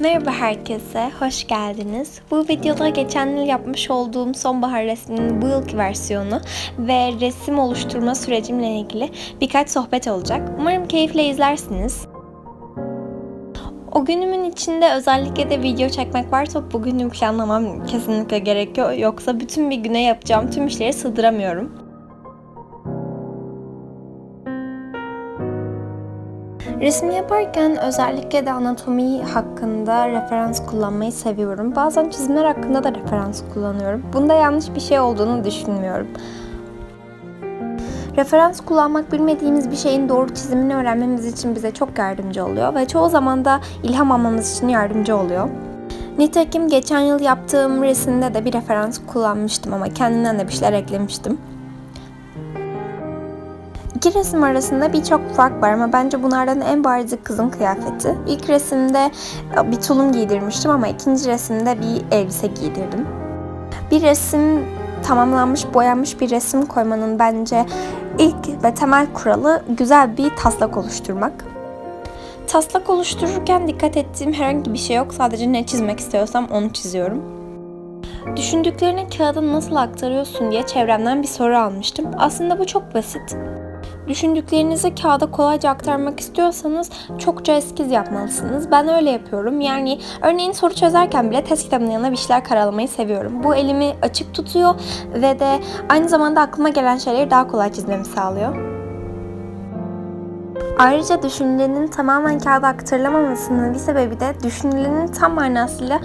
Merhaba herkese, hoş geldiniz. Bu videoda geçen yıl yapmış olduğum sonbahar resminin bu yılki versiyonu ve resim oluşturma sürecimle ilgili birkaç sohbet olacak. Umarım keyifle izlersiniz. O günümün içinde özellikle de video çekmek varsa bugünü planlamam kesinlikle gerekiyor. Yoksa bütün bir güne yapacağım tüm işleri sığdıramıyorum. Resim yaparken özellikle de anatomi hakkında referans kullanmayı seviyorum. Bazen çizimler hakkında da referans kullanıyorum. Bunda yanlış bir şey olduğunu düşünmüyorum. Referans kullanmak bilmediğimiz bir şeyin doğru çizimini öğrenmemiz için bize çok yardımcı oluyor ve çoğu zaman da ilham almamız için yardımcı oluyor. Nitekim geçen yıl yaptığım resimde de bir referans kullanmıştım ama kendimden de bir şeyler eklemiştim. İki resim arasında birçok fark var ama bence bunlardan en barizi kızın kıyafeti. İlk resimde bir tulum giydirmiştim ama ikinci resimde bir elbise giydirdim. Bir resim tamamlanmış, boyanmış bir resim koymanın bence ilk ve temel kuralı güzel bir taslak oluşturmak. Taslak oluştururken dikkat ettiğim herhangi bir şey yok. Sadece ne çizmek istiyorsam onu çiziyorum. Düşündüklerini kağıda nasıl aktarıyorsun diye çevremden bir soru almıştım. Aslında bu çok basit. Düşündüklerinizi kağıda kolayca aktarmak istiyorsanız çokça eskiz yapmalısınız. Ben öyle yapıyorum. Yani örneğin soru çözerken bile test kitabının yanına bir şeyler karalamayı seviyorum. Bu elimi açık tutuyor ve de aynı zamanda aklıma gelen şeyleri daha kolay çizmemi sağlıyor. Ayrıca düşünülenin tamamen kağıda aktarılamamasının bir sebebi de düşünülenin tam manasıyla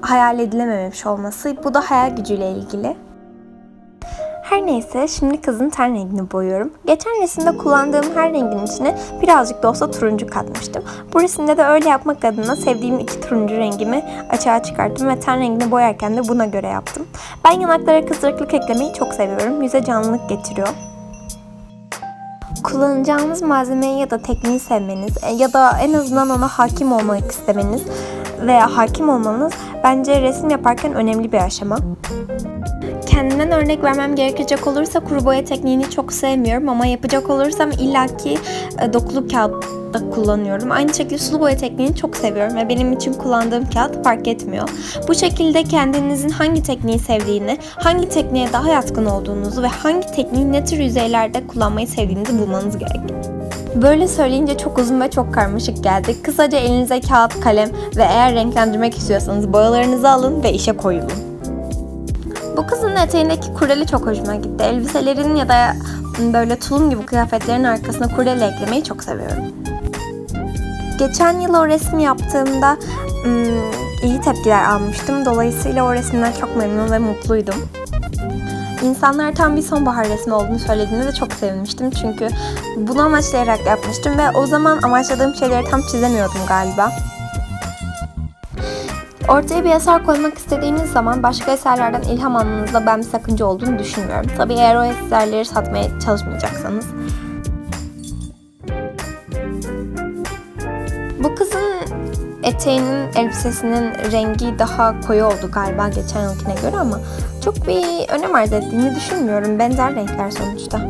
hayal edilememiş olması. Bu da hayal gücüyle ilgili. Her neyse şimdi kızın ten rengini boyuyorum. Geçen resimde kullandığım her rengin içine birazcık da olsa turuncu katmıştım. Bu resimde de öyle yapmak adına sevdiğim iki turuncu rengimi açığa çıkarttım ve ten rengini boyarken de buna göre yaptım. Ben yanaklara kızarıklık eklemeyi çok seviyorum. Yüze canlılık getiriyor. Kullanacağınız malzemeyi ya da tekniği sevmeniz e, ya da en azından ona hakim olmak istemeniz veya hakim olmanız bence resim yaparken önemli bir aşama. Kendimden örnek vermem gerekecek olursa kuru boya tekniğini çok sevmiyorum ama yapacak olursam illaki e, dokulu kağıtta kullanıyorum. Aynı şekilde sulu boya tekniğini çok seviyorum ve benim için kullandığım kağıt fark etmiyor. Bu şekilde kendinizin hangi tekniği sevdiğini, hangi tekniğe daha yatkın olduğunuzu ve hangi tekniği ne tür yüzeylerde kullanmayı sevdiğinizi bulmanız gerek. Böyle söyleyince çok uzun ve çok karmaşık geldi. Kısaca elinize kağıt, kalem ve eğer renklendirmek istiyorsanız boyalarınızı alın ve işe koyulun. Bu kızın eteğindeki kureli çok hoşuma gitti. Elbiselerin ya da böyle tulum gibi kıyafetlerin arkasına kureli eklemeyi çok seviyorum. Geçen yıl o resmi yaptığımda iyi tepkiler almıştım. Dolayısıyla o resimden çok memnun ve mutluydum. İnsanlar tam bir sonbahar resmi olduğunu söylediğinde de çok sevinmiştim. Çünkü bunu amaçlayarak yapmıştım ve o zaman amaçladığım şeyleri tam çizemiyordum galiba. Ortaya bir eser koymak istediğiniz zaman başka eserlerden ilham almanızda ben bir sakınca olduğunu düşünmüyorum. Tabii eğer o eserleri satmaya çalışmayacaksanız. Bu kızın eteğinin elbisesinin rengi daha koyu oldu galiba geçen yılkine göre ama çok bir önem arz ettiğini düşünmüyorum. Benzer renkler sonuçta.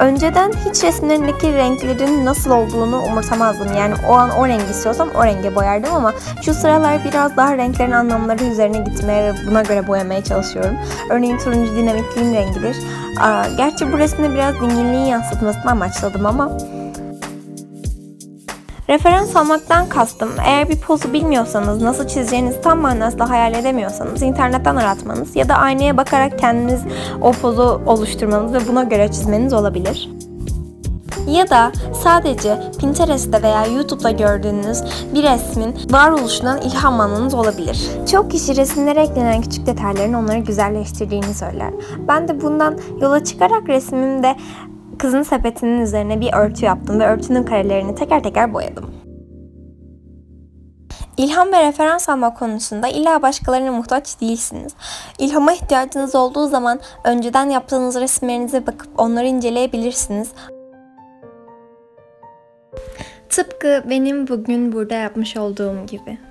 Önceden hiç resimlerindeki renklerin nasıl olduğunu umursamazdım. Yani o an o rengi istiyorsam o renge boyardım ama şu sıralar biraz daha renklerin anlamları üzerine gitmeye ve buna göre boyamaya çalışıyorum. Örneğin turuncu dinamikliğin rengidir. Aa, gerçi bu resimde biraz dinginliği yansıtmasını amaçladım ama Referans almaktan kastım, eğer bir pozu bilmiyorsanız, nasıl çizeceğinizi tam manasında hayal edemiyorsanız internetten aratmanız ya da aynaya bakarak kendiniz o pozu oluşturmanız ve buna göre çizmeniz olabilir. Ya da sadece Pinterest'te veya YouTube'da gördüğünüz bir resmin varoluşundan ilham almanız olabilir. Çok kişi resimlere eklenen küçük detayların onları güzelleştirdiğini söyler. Ben de bundan yola çıkarak resmimde kızın sepetinin üzerine bir örtü yaptım ve örtünün karelerini teker teker boyadım. İlham ve referans alma konusunda illa başkalarına muhtaç değilsiniz. İlhama ihtiyacınız olduğu zaman önceden yaptığınız resimlerinize bakıp onları inceleyebilirsiniz. Tıpkı benim bugün burada yapmış olduğum gibi.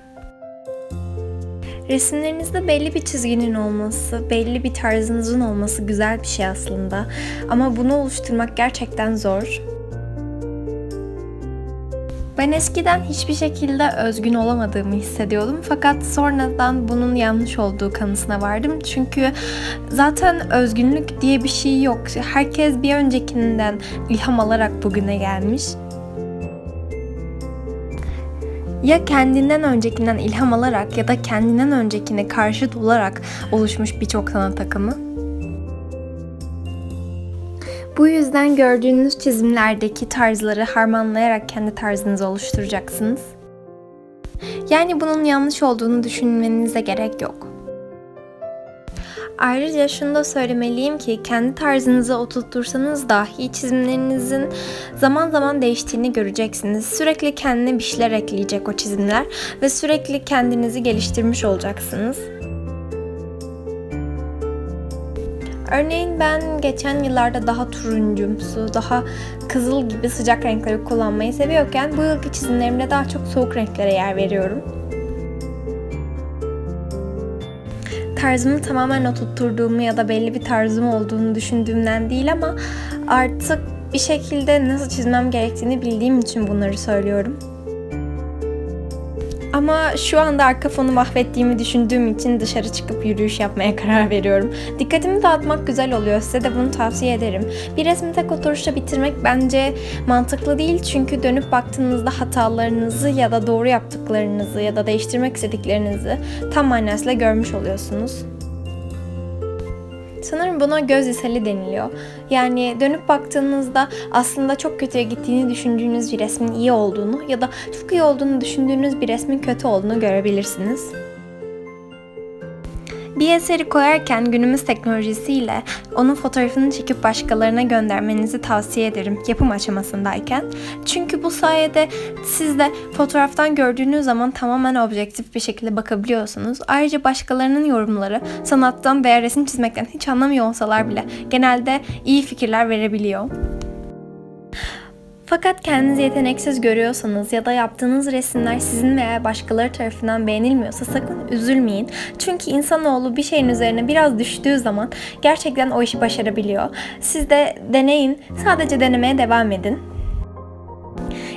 Resimlerinizde belli bir çizginin olması, belli bir tarzınızın olması güzel bir şey aslında. Ama bunu oluşturmak gerçekten zor. Ben eskiden hiçbir şekilde özgün olamadığımı hissediyordum fakat sonradan bunun yanlış olduğu kanısına vardım. Çünkü zaten özgünlük diye bir şey yok. Herkes bir öncekinden ilham alarak bugüne gelmiş. Ya kendinden öncekinden ilham alarak ya da kendinden öncekine karşıt olarak oluşmuş birçok sanat akımı. Bu yüzden gördüğünüz çizimlerdeki tarzları harmanlayarak kendi tarzınızı oluşturacaksınız. Yani bunun yanlış olduğunu düşünmenize gerek yok. Ayrıca şunu da söylemeliyim ki kendi tarzınızı oturtursanız dahi çizimlerinizin zaman zaman değiştiğini göreceksiniz. Sürekli kendine bir şeyler ekleyecek o çizimler ve sürekli kendinizi geliştirmiş olacaksınız. Örneğin ben geçen yıllarda daha turuncumsu, daha kızıl gibi sıcak renkleri kullanmayı seviyorken bu yılki çizimlerimde daha çok soğuk renklere yer veriyorum. Tarzımı tamamen oturtturduğumu ya da belli bir tarzım olduğunu düşündüğümden değil ama artık bir şekilde nasıl çizmem gerektiğini bildiğim için bunları söylüyorum. Ama şu anda arka fonu mahvettiğimi düşündüğüm için dışarı çıkıp yürüyüş yapmaya karar veriyorum. Dikkatimi dağıtmak güzel oluyor. Size de bunu tavsiye ederim. Bir resmi tek oturuşta bitirmek bence mantıklı değil. Çünkü dönüp baktığınızda hatalarınızı ya da doğru yaptıklarınızı ya da değiştirmek istediklerinizi tam manasıyla görmüş oluyorsunuz. Sanırım buna göz iseli deniliyor. Yani dönüp baktığınızda aslında çok kötüye gittiğini düşündüğünüz bir resmin iyi olduğunu ya da çok iyi olduğunu düşündüğünüz bir resmin kötü olduğunu görebilirsiniz. Bir eseri koyarken günümüz teknolojisiyle onun fotoğrafını çekip başkalarına göndermenizi tavsiye ederim yapım aşamasındayken. Çünkü bu sayede siz de fotoğraftan gördüğünüz zaman tamamen objektif bir şekilde bakabiliyorsunuz. Ayrıca başkalarının yorumları sanattan veya resim çizmekten hiç anlamıyor olsalar bile genelde iyi fikirler verebiliyor. Fakat kendinizi yeteneksiz görüyorsanız ya da yaptığınız resimler sizin veya başkaları tarafından beğenilmiyorsa sakın üzülmeyin. Çünkü insanoğlu bir şeyin üzerine biraz düştüğü zaman gerçekten o işi başarabiliyor. Siz de deneyin, sadece denemeye devam edin.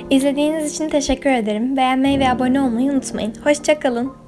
İzlediğiniz için teşekkür ederim. Beğenmeyi ve abone olmayı unutmayın. Hoşçakalın.